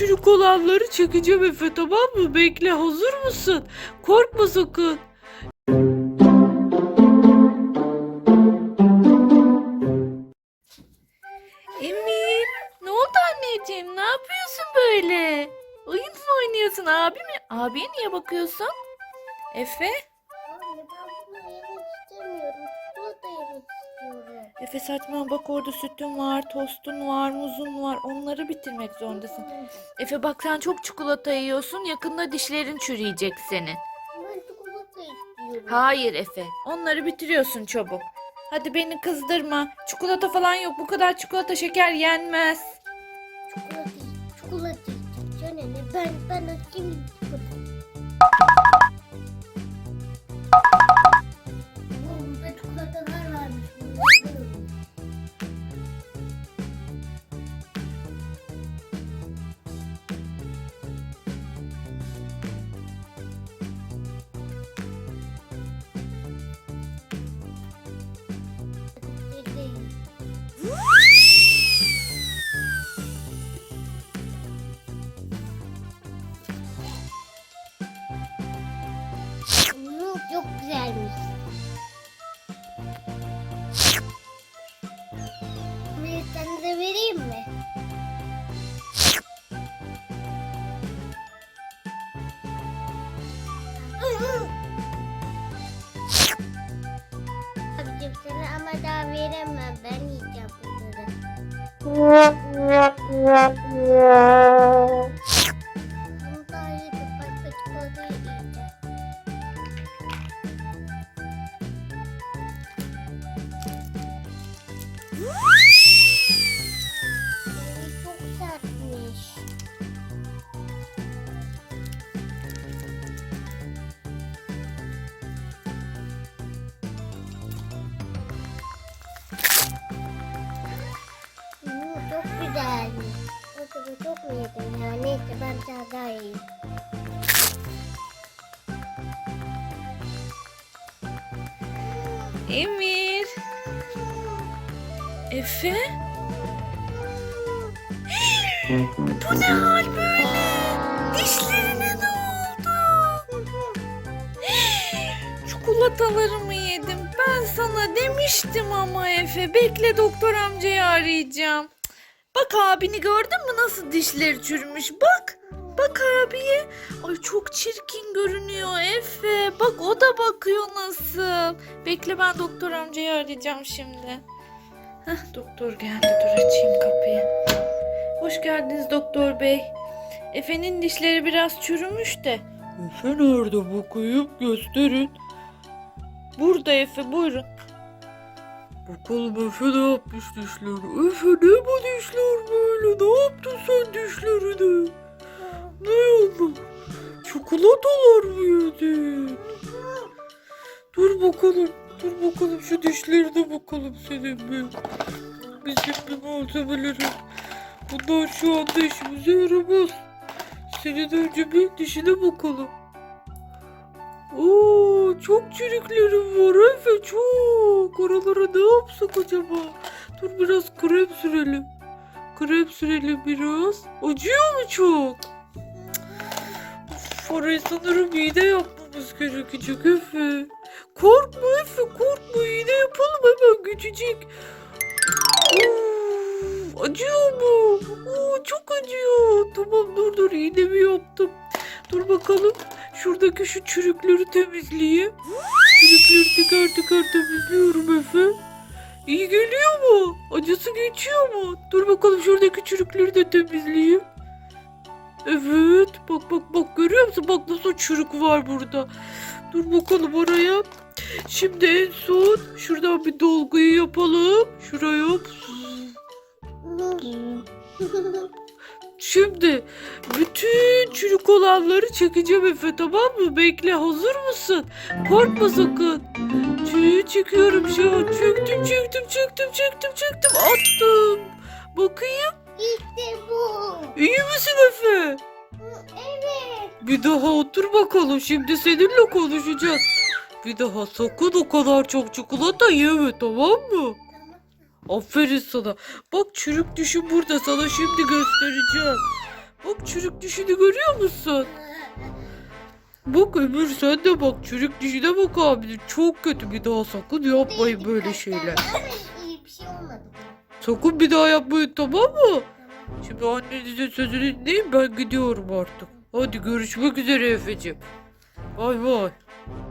çürük olanları çekeceğim Efe tamam mı? Bekle hazır mısın? Korkma sakın. Emir ne oldu anneciğim? Ne yapıyorsun böyle? Oyun mu oynuyorsun abi mi? Abiye niye bakıyorsun? Efe? Efe saçma bak orada sütün var, tostun var, muzun var. Onları bitirmek zorundasın. Efe bak sen çok çikolata yiyorsun. Yakında dişlerin çürüyecek senin. Ben çikolata istiyorum. Hayır Efe. Onları bitiriyorsun çabuk. Hadi beni kızdırma. Çikolata falan yok. Bu kadar çikolata şeker yenmez. Çikolata, çikolata ne? Ben, ben açayım çikolata. Hmm, çok güzelmiş. De vereyim mi? Abicim sana ama daha veremem. Ben yiyeceğim bunları. Ee, çok sertmiş. Hmm, çok güzelmiş. Acaba çok mu yedim ya? Neyse ben biraz daha yiyeyim. Emi. Efe? Bu ne hal böyle? Dişlerine ne oldu? Çikolatalarımı yedim. Ben sana demiştim ama Efe. Bekle doktor amcayı arayacağım. Bak abini gördün mü nasıl dişleri çürümüş? Bak. Bak abiye. Ay çok çirkin görünüyor Efe. Bak o da bakıyor nasıl. Bekle ben doktor amcayı arayacağım şimdi. Heh, doktor geldi dur açayım kapıyı. Hoş geldiniz doktor bey. Efe'nin dişleri biraz çürümüş de. Efe nerede bakayım gösterin. Burada Efe buyurun. Bakalım Efe ne yapmış dişleri? Efe ne bu dişler böyle? Ne yaptın sen dişlerine? Ne oldu? Çikolatalar mı yedin? Dur bakalım. Dur bakalım şu dişlerine bakalım senin bir. Bizim bir malzemeleri. Bunlar şu anda işimize yaramaz. Senin önce bir dişine bakalım. Oo, çok çürüklerim var Efe çok. Oralara ne yapsak acaba? Dur biraz krem sürelim. Krem sürelim biraz. Acıyor mu çok? Of, orayı sanırım iğne yapmamız gerekecek Efe. Korkma Efe korkma iğne yapalım hemen küçücük. Of, acıyor mu? Oo, çok acıyor. Tamam dur dur iğnemi yaptım. Dur bakalım. Şuradaki şu çürükleri temizleyeyim. Çürükleri teker teker temizliyorum Efe. İyi geliyor mu? Acısı geçiyor mu? Dur bakalım şuradaki çürükleri de temizleyeyim. Evet. Bak bak bak görüyor musun? Bak nasıl çürük var burada. Dur bakalım oraya. Şimdi en son şuradan bir dolguyu yapalım. Şuraya. Şimdi bütün çürük olanları çekeceğim Efe tamam mı? Bekle hazır mısın? Korkma sakın. Tüyü çekiyorum şu an. Çöktüm çöktüm çöktüm çöktüm çöktüm attım. Bakayım. İşte bu. İyi misin Efe? Bir daha otur bakalım. Şimdi seninle konuşacağız. Bir daha sakın o kadar çok çikolata yeme tamam mı? Aferin sana. Bak çürük dişim burada sana şimdi göstereceğim. Bak çürük dişini görüyor musun? Bak Ömür sen de bak çürük dişine bak abi. Çok kötü bir daha sakın yapmayın böyle şeyler. Ama iyi bir şey olmadı. Sakın bir daha yapmayın tamam mı? Şimdi annenize sözünü dinleyin ben gidiyorum artık. Hadi görüşmek üzere Efe'cim. Bay bay.